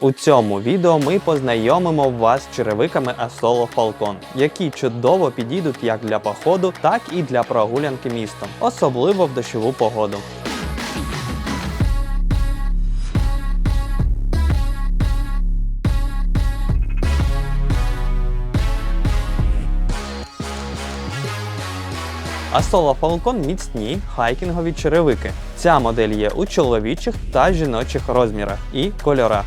У цьому відео ми познайомимо вас з черевиками Asolo Falcon, які чудово підійдуть як для походу, так і для прогулянки містом, особливо в дощову погоду. Asolo Falcon міцні хайкінгові черевики. Ця модель є у чоловічих та жіночих розмірах і кольорах.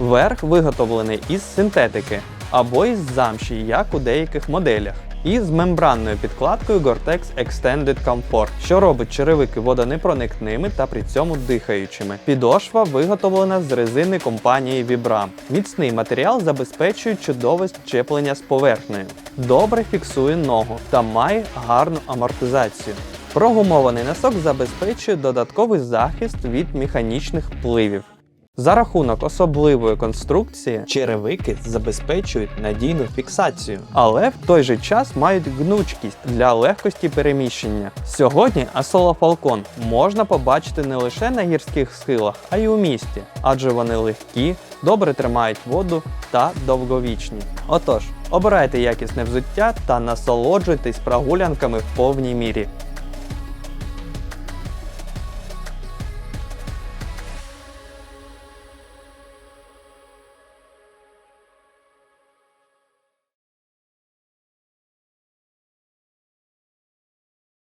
Верх виготовлений із синтетики або із замші, як у деяких моделях, і з мембранною підкладкою Gore-Tex Extended Comfort, що робить черевики водонепроникними та при цьому дихаючими. Підошва виготовлена з резини компанії Vibram. Міцний матеріал забезпечує чудове щеплення з поверхнею, добре фіксує ногу та має гарну амортизацію. Прогумований носок забезпечує додатковий захист від механічних впливів. За рахунок особливої конструкції черевики забезпечують надійну фіксацію, але в той же час мають гнучкість для легкості переміщення. Сьогодні Asolo Falcon можна побачити не лише на гірських схилах, а й у місті, адже вони легкі, добре тримають воду та довговічні. Отож, обирайте якісне взуття та насолоджуйтесь прогулянками в повній мірі.